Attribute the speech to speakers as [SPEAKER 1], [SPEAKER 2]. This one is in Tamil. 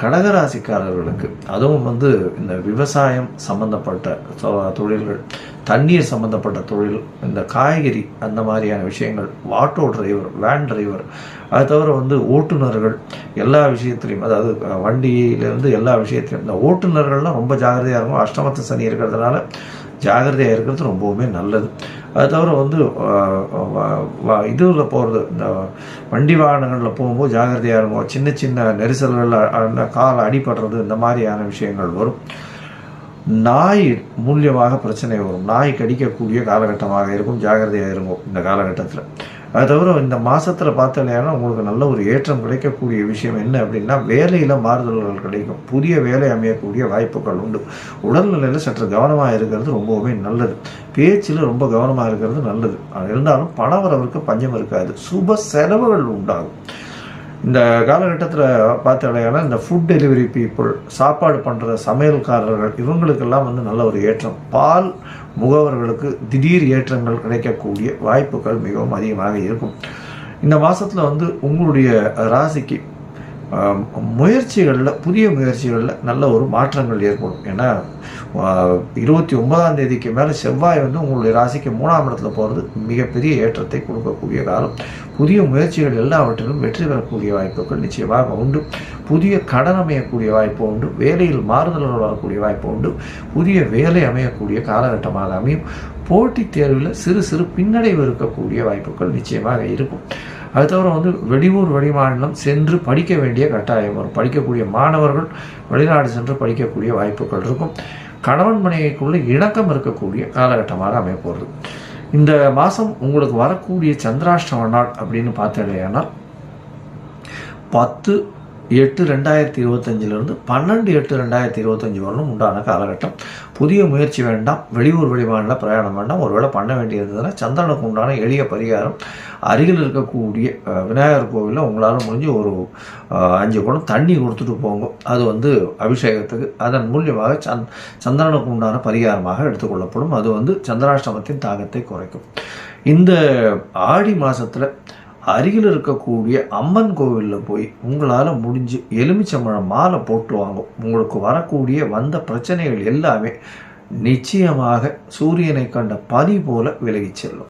[SPEAKER 1] கடகராசிக்காரர்களுக்கு அதுவும் வந்து இந்த விவசாயம் சம்பந்தப்பட்ட தொழில்கள் தண்ணீர் சம்பந்தப்பட்ட தொழில் இந்த காய்கறி அந்த மாதிரியான விஷயங்கள் ஆட்டோ டிரைவர் வேன் டிரைவர் அது தவிர வந்து ஓட்டுநர்கள் எல்லா விஷயத்துலையும் அதாவது வண்டியிலேருந்து எல்லா விஷயத்துலையும் இந்த ஓட்டுநர்கள்லாம் ரொம்ப ஜாகிரதையாக இருக்கும் அஷ்டமத்து சனி இருக்கிறதுனால ஜாகிரதையாக இருக்கிறது ரொம்பவுமே நல்லது. அது தவிர வந்து இதில் போகிறது இந்த வண்டி வாகனங்களில் போகும்போது ஜாகிரதையாக இருக்கும் சின்ன சின்ன நெரிசல்களில் காலை அடிபடுறது இந்த மாதிரியான விஷயங்கள் வரும். நாய் மூலியமாக பிரச்சனை வரும். நாய் கடிக்கக்கூடிய காலகட்டமாக இருக்கும் ஜாகிரதையாக இருக்கும் இந்த காலகட்டத்தில். அது தவிர இந்த மாதத்தில் பார்த்தலையானா உங்களுக்கு நல்ல ஒரு ஏற்றம் கிடைக்கக்கூடிய விஷயம் என்ன அப்படின்னா வேலையில் மாறுதல்கள் கிடைக்கும். புதிய வேலை அமையக்கூடிய வாய்ப்புகள் உண்டு. உடல்நிலையில் சற்று கவனமாக இருக்கிறது ரொம்பவுமே நல்லது. பேச்சில் ரொம்ப கவனமாக இருக்கிறது நல்லது. அது இருந்தாலும் வரவருக்கு பஞ்சம் இருக்காது. சுப செலவுகள் உண்டாகும். இந்த காலகட்டத்தில் பார்த்தாலேனா இந்த ஃபுட் டெலிவரி பீப்புள் சாப்பாடு பண்ணுற சமையல்காரர்கள் இவங்களுக்கெல்லாம் வந்து நல்ல ஒரு ஏற்றம். பால் முகவர்களுக்கு திடீர் ஏற்றங்கள் கிடைக்கக்கூடிய வாய்ப்புகள் மிகவும் அதிகமாக இருக்கும். இந்த மாதத்தில் வந்து உங்களுடைய ராசிக்கு முயற்சிகளில் புதிய முயற்சிகளில் நல்ல ஒரு மாற்றங்கள் ஏற்படும். ஏன்னா இருபத்தி ஒன்பதாம் தேதிக்கு மேலே செவ்வாய் வந்து உங்களுடைய ராசிக்கு மூணாம் இடத்துல போகிறது மிகப்பெரிய ஏற்றத்தை கொடுக்கக்கூடிய காலம். புதிய முயற்சிகள் எல்லாவற்றிலும் வெற்றி பெறக்கூடிய வாய்ப்புகள் நிச்சயமாக உண்டு. புதிய கடன் அமையக்கூடிய வாய்ப்பு உண்டு. வேலையில் மாறுதல்கள் வரக்கூடிய வாய்ப்பு உண்டு. புதிய வேலை அமையக்கூடிய காலகட்டமாக அமையும். போட்டித் தேர்வில் சிறு சிறு பின்னடைவு இருக்கக்கூடிய வாய்ப்புகள் நிச்சயமாக இருக்கும். அது தவிர வந்து வெளியூர் வெளிமாநிலம் சென்று படிக்க வேண்டிய கட்டாயம் வரும். படிக்கக்கூடிய மாணவர்கள் வெளிநாடு சென்று படிக்கக்கூடிய வாய்ப்புகள் இருக்கும். கணவன் மனைவிக்குள்ள இணக்கம் இருக்கக்கூடிய காலகட்டமாக அமைப்போகிறது இந்த மாதம் உங்களுக்கு வரக்கூடிய சந்திராஷ்டம நாள் அப்படின்னு பார்த்தேனால் பத்து எட்டு ரெண்டாயிரத்தி இருபத்தஞ்சிலிருந்து பன்னெண்டு எட்டு ரெண்டாயிரத்தி இருபத்தஞ்சி வரலும் உண்டான காலகட்டம். புதிய முயற்சி வேண்டாம் வெளியூர் வெளிமாநில பிரயாணம் வேண்டாம். ஒருவேளை பண்ண வேண்டியிருந்ததுன்னா சந்திரனுக்கு உண்டான எளிய பரிகாரம் அருகில் இருக்கக்கூடிய விநாயகர் கோவிலில் உங்களால் முடிஞ்சு ஒரு அஞ்சு குடம் தண்ணி கொடுத்துட்டு போங்க. அது வந்து அபிஷேகத்துக்கு அதன் மூலியமாக சந் சந்திரனுக்கு உண்டான பரிகாரமாக எடுத்துக்கொள்ளப்படும். அது வந்து சந்திராஷ்டமத்தின் தாக்கத்தை குறைக்கும். இந்த ஆடி மாதத்தில் அருகில் இருக்கக்கூடிய அம்மன் கோவிலில் போய் உங்களால் முடிஞ்சு எலுமிச்சம்பழம் மாலை போட்டு வாங்க உங்களுக்கு வரக்கூடிய வந்த பிரச்சனைகள் எல்லாமே நிச்சயமாக சூரியனை கண்ட பனி போல விலகிச் செல்லும்.